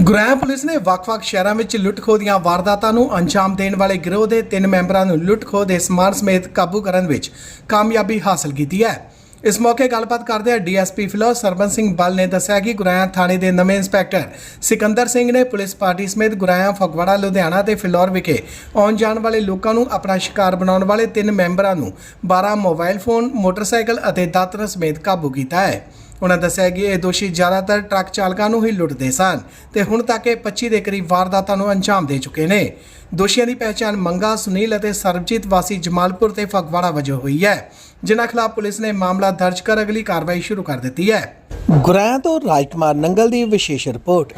ਗੁਰੈਮ police ਨੇ ਵੱਖ-ਵੱਖ ਸ਼ਹਿਰਾਂ ਵਿੱਚ ਲੁੱਟ-ਖੋਹ ਦੀਆਂ ਵਾਰਦਾਤਾਂ ਨੂੰ ਅੰਜਾਮ ਦੇਣ ਵਾਲੇ ਗਿਰੋਹ ਦੇ ਤਿੰਨ ਮੈਂਬਰਾਂ ਨੂੰ ਲੁੱਟ-ਖੋਹ ਦੇ ਸਮਾਨ ਸਮੇਤ ਕਾਬੂ ਕਰਨ ਵਿੱਚ ਕਾਮਯਾਬੀ ਹਾਸਲ ਕੀਤੀ ਹੈ। ਇਸ ਮੌਕੇ ਗੱਲਬਾਤ ਕਰਦਿਆਂ ਡੀਐਸਪੀ ਫਿਲੋ ਸਰਬਨ ਸਿੰਘ ਬਲ ਨੇ ਦੱਸਿਆ ਕਿ ਗੁਰਾਇਆ ਥਾਣੇ ਦੇ ਨਵੇਂ ਇੰਸਪੈਕਟਰ ਸਿਕੰਦਰ ਸਿੰਘ ਨੇ ਪੁਲਿਸ ਪਾਰਟੀ ਸਮੇਤ ਗੁਰਾਇਆ ਫਗਵਾੜਾ, ਲੁਧਿਆਣਾ ਤੇ ਫਿਲੌਰ ਵਿਖੇ ਆਉਣ ਜਾਣ ਵਾਲੇ ਲੋਕਾਂ ਨੂੰ ਆਪਣਾ ਸ਼ਿਕਾਰ ਬਣਾਉਣ ਵਾਲੇ ਤਿੰਨ ਮੈਂਬਰਾਂ ਨੂੰ 12 ਮੋਬਾਈਲ ਫੋਨ, ਮੋਟਰਸਾਈਕਲ ਅਤੇ ਦਾਤਰ ਸਮੇਤ ਕਾਬੂ ਕੀਤਾ ਹੈ। ਉਹਨਾਂ ਦੱਸਿਆ ਕਿ ਇਹ ਦੋਸ਼ੀ ਜ਼ਿਆਦਾਤਰ ਟਰੱਕ ਚਾਲਕਾਂ ਨੂੰ ਹੀ ਲੁੱਟਦੇ ਸਨ ਤੇ ਹੁਣ ਤੱਕ ਇਹ 25 ਦੇ ਕਰੀਬ ਵਾਰਦਾਤਾਂ ਨੂੰ ਅੰਜਾਮ ਦੇ ਚੁੱਕੇ ਨੇ। ਦੋਸ਼ੀਆਂ ਦੀ ਪਹਿਚਾਣ ਮੰਗਾ, ਸੁਨੀਲ ਅਤੇ ਸਰਬਜੀਤ ਵਾਸੀ ਜਮਾਲਪੁਰ ਤੇ ਫਗਵਾੜਾ ਵਜੋਂ ਹੋਈ ਹੈ, ਜਿਨ੍ਹਾਂ ਖਿਲਾਫ ਪੁਲਿਸ ਨੇ ਮਾਮਲਾ ਦਰਜ ਕਰ ਅਗਲੀ ਕਾਰਵਾਈ ਸ਼ੁਰੂ ਕਰ ਦਿੱਤੀ ਹੈ। ਗੁਰਾਂ ਤੋਂ ਰਾਜਕੁਮਾਰ ਨੰਗਲ ਦੀ ਵਿਸ਼ੇਸ਼ ਰਿਪੋਰਟ।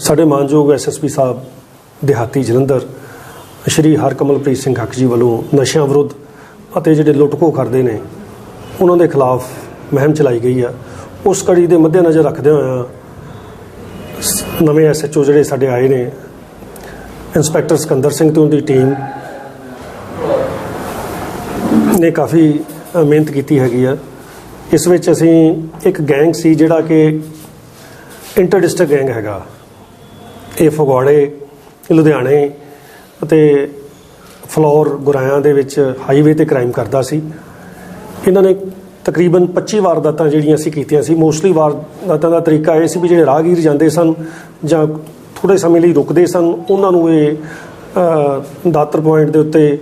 ਸਾਡੇ ਮਾਨਯੋਗ ਐਸਐਸਪੀ ਸਾਹਿਬ ਦਿਹਾਤੀ ਜਲੰਧਰ, ਸ਼੍ਰੀ ਹਰਕਮਲਪ੍ਰੀਤ ਸਿੰਘ ਹੱਕ ਜੀ ਵੱਲੋਂ ਨਸ਼ਿਆਂ ਵਿਰੁੱਧ ਅਤੇ ਜਿਹੜੇ ਲੁੱਟਖੋ ਕਰਦੇ ਨੇ, ਉਹਨਾਂ ਦੇ ਖਿਲਾਫ ਮੁਹਿੰਮ ਚਲਾਈ ਗਈ ਆ। ਉਸ ਕੜੀ ਦੇ ਮੱਦੇਨਜ਼ਰ ਰੱਖਦੇ ਹੋਇਆ ਸ- ਨਵੇਂ ਐਸਐਚਓ ਜਿਹੜੇ ਸਾਡੇ ਆਏ ਨੇ, ਇੰਸਪੈਕਟਰ ਸਿਕੰਦਰ ਸਿੰਘ ਤੇ ਉਹਦੀ ਟੀਮ ਨੇ ਕਾਫੀ ਮਿਹਨਤ ਕੀਤੀ ਹੈਗੀ ਆ। ਇਸ ਵਿੱਚ ਅਸੀਂ ਇੱਕ ਗੈਂਗ ਸੀ ਜਿਹੜਾ ਕਿ ਇੰਟਰ ਡਿਸਟ੍ਰਿਕਟ ਗੈਂਗ ਹੈਗਾ, ਇਹ ਫਗਵਾੜੇ ਲੁਧਿਆਣੇ ਅਤੇ ਫਲੋਰ ਗੁਰਾਇਆਂ ਦੇ ਵਿੱਚ ਹਾਈਵੇ ਤੇ ਕ੍ਰਾਈਮ ਕਰਦਾ ਸੀ। ਇਹਨਾਂ ਨੇ ਤਕਰੀਬਨ 25 ਵਾਰਦਾਤਾਂ ਜਿਹੜੀਆਂ ਅਸੀਂ ਕੀਤੀਆਂ ਸੀ। ਮੋਸਟਲੀ ਵਾਰਦਾਤਾਂ ਦਾ ਤਰੀਕਾ ਇਹ ਸੀ ਵੀ ਜਿਹੜੇ ਰਾਹਗੀਰ ਜਾਂਦੇ ਸਨ ਜਾਂ ਥੋੜੇ ਸਮੇਂ ਲਈ ਰੁਕਦੇ ਸਨ, ਉਹਨਾਂ ਨੂੰ ਇਹ ਦਾਤਰ ਪੁਆਇੰਟ ਦੇ ਉੱਤੇ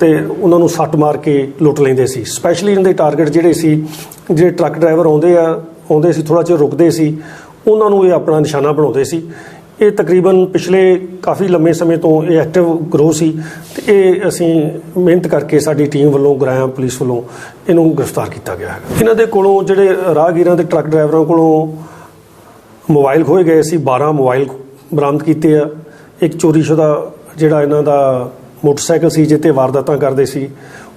ਤੇ ਉਹਨਾਂ ਨੂੰ ਸੱਟ ਮਾਰ ਕੇ ਲੁੱਟ ਲੈਂਦੇ ਸੀ। ਸਪੈਸ਼ਲੀ ਇਹਨਾਂ ਦੇ ਟਾਰਗੇਟ ਜਿਹੜੇ ਸੀ, ਜਿਹੜੇ ਟਰੱਕ ਡਰਾਈਵਰ ਆਉਂਦੇ ਆ, ਆਉਂਦੇ ਸੀ ਥੋੜਾ ਜਿਹਾ ਰੁਕਦੇ ਸੀ, ਉਹਨਾਂ ਨੂੰ ਇਹ ਆਪਣਾ ਨਿਸ਼ਾਨਾ ਬਣਾਉਂਦੇ ਸੀ। ਇਹ ਤਕਰੀਬਨ ਪਿਛਲੇ ਕਾਫੀ ਲੰਮੇ ਸਮੇਂ ਤੋਂ ਇਹ ਐਕਟਿਵ ਗਰੋ ਸੀ ਤੇ ਇਹ ਅਸੀਂ ਮਿਹਨਤ ਕਰਕੇ ਸਾਡੀ ਟੀਮ ਵੱਲੋਂ ਗੁਰਾਇਆ ਪੁਲਿਸ ਵੱਲੋਂ ਇਹਨੂੰ ਗ੍ਰਿਫਤਾਰ ਕੀਤਾ ਗਿਆ ਹੈ ਇਹਨਾਂ ਦੇ ਕੋਲੋਂ ਜਿਹੜੇ ਰਾਹਗੀਰਾਂ ਤੇ ਟਰੱਕ ਡਰਾਈਵਰਾਂ ਕੋਲੋਂ ਮੋਬਾਈਲ ਖੋਏ ਗਏ ਸੀ 12 ਮੋਬਾਈਲ ਬਰਾਮਦ ਕੀਤੇ ਆ। ਇੱਕ ਚੋਰੀਸ਼ੁਦਾ ਜਿਹੜਾ ਇਹਨਾਂ ਦਾ ਮੋਟਰਸਾਈਕਲ ਸੀ ਜਿੱਤੇ ਵਾਰਦਾਤਾਂ ਕਰਦੇ ਸੀ,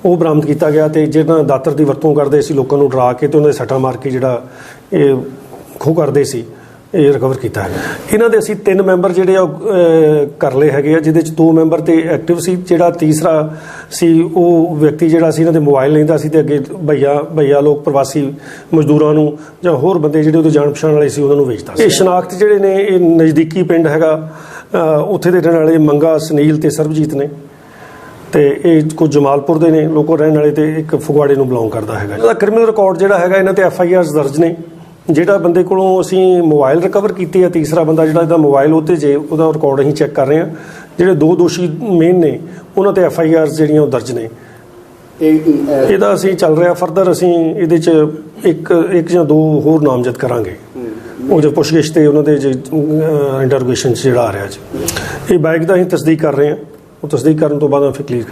ਉਹ ਬਰਾਮਦ ਕੀਤਾ ਗਿਆ ਤੇ ਜਿਹਨਾਂ ਦਾਤਰ ਦੀ ਵਰਤੋਂ ਕਰਦੇ ਸੀ, ਲੋਕਾਂ ਨੂੰ ਡਰਾ ਕੇ ਤੇ ਉਹਨਾਂ ਦੇ ਸੱਟਾਂ ਮਾਰ ਕੇ ਜਿਹੜਾ ਇਹ ਖੋਹ ਕਰਦੇ ਸੀ। ਇਹ ਰਿਕਵਰ ਕੀਤਾ ਹੈ। ਇਹਨਾਂ ਦੇ ਅਸੀਂ ਤਿੰਨ ਮੈਂਬਰ ਜਿਹੜੇ ਆ ਕਰ ਲਏ ਹੈਗੇ ਆ ਜਿਹਦੇ ਚ ਦੋ ਮੈਂਬਰ ਤੇ ਐਕਟਿਵ ਸੀ ਜਿਹੜਾ ਤੀਸਰਾ ਸੀ ਉਹ ਵਿਅਕਤੀ ਜਿਹੜਾ ਸੀ ਇਹਨਾਂ ਦੇ ਮੋਬਾਈਲ ਲੈਂਦਾ ਸੀ ਤੇ ਅੱਗੇ ਭਈਆ ਭਈਆ ਲੋਕ ਪ੍ਰਵਾਸੀ ਮਜ਼ਦੂਰਾਂ ਨੂੰ ਜਾਂ ਹੋਰ ਬੰਦੇ ਜਿਹੜੇ ਉਹਦੇ ਜਾਣ ਪਛਾਣ ਵਾਲੇ ਸੀ ਉਹਨਾਂ ਨੂੰ ਵੇਚਦਾ ਸੀ। ਇਹ ਸ਼ਨਾਖਤ ਜਿਹੜੇ ਨੇ ਇਹ ਨਜ਼ਦੀਕੀ ਪਿੰਡ ਹੈਗਾ ਉੱਥੇ ਦੇ ਰਹਿਣ ਵਾਲੇ ਮੰਗਾ ਸੁਨੀਲ ਤੇ ਸਰਬਜੀਤ ਨੇ। ਤੇ ਇਹ ਕੁਝ ਜਮਾਲਪੁਰ ਦੇ ਨੇ ਲੋਕੋ ਰਹਿਣ ਵਾਲੇ ਤੇ ਇੱਕ ਫਗਵਾੜੇ ਨੂੰ ਬਿਲੋਂਗ ਕਰਦਾ ਹੈਗਾ। ਇਹਦਾ ਕ੍ਰਿਮੀਨਲ ਰਿਕਾਰਡ ਜਿਹੜਾ ਹੈਗਾ ਇਹਨਾਂ ਤੇ ਐਫ ਆਈ ਆਰਸ ਦਰਜ ਨੇ। ਜਿਹੜਾ ਬੰਦੇ ਕੋਲੋਂ ਅਸੀਂ ਮੋਬਾਈਲ ਰਿਕਵਰ ਕੀਤੇ ਆ ਤੀਸਰਾ ਬੰਦਾ ਜਿਹੜਾ ਇਹਦਾ ਮੋਬਾਈਲ ਉੱਤੇ ਜੇ ਉਹਦਾ ਰਿਕਾਰਡ ਅਸੀਂ ਚੈੱਕ ਕਰ ਰਹੇ ਹਾਂ। ਜਿਹੜੇ ਦੋ ਦੋਸ਼ੀ ਮੇਨ ਨੇ ਉਹਨਾਂ ਤੇ ਐਫ ਆਈ ਆਰਸ ਜਿਹੜੀਆਂ ਉਹ ਦਰਜ ਨੇ। ਇਹਦਾ ਅਸੀਂ ਚੱਲ ਰਿਹਾ ਫਰਦਰ ਅਸੀਂ ਇਹਦੇ ਚ ਇੱਕ ਇੱਕ ਜਾਂ ਦੋ ਹੋਰ ਨਾਮਜ਼ਦ ਕਰਾਂਗੇ। ਉਹ ਜੋ ਪੁੱਛਗਿੱਛ ਤੇ ਉਹਨਾਂ ਦੇ ਇੰਟਰੋਗੇਸ਼ਨ ਜਿਹੜਾ ਆ ਰਿਹਾ ਜੀ। ਇਹ ਬਾਈਕ ਦਾ ਅਸੀਂ ਤਸਦੀਕ ਕਰ ਰਹੇ ਹਾਂ। ਉਹ ਤਸਦੀਕ ਕਰਨ ਤੋਂ ਬਾਅਦ ਫਿਰ ਕਲੀਅਰ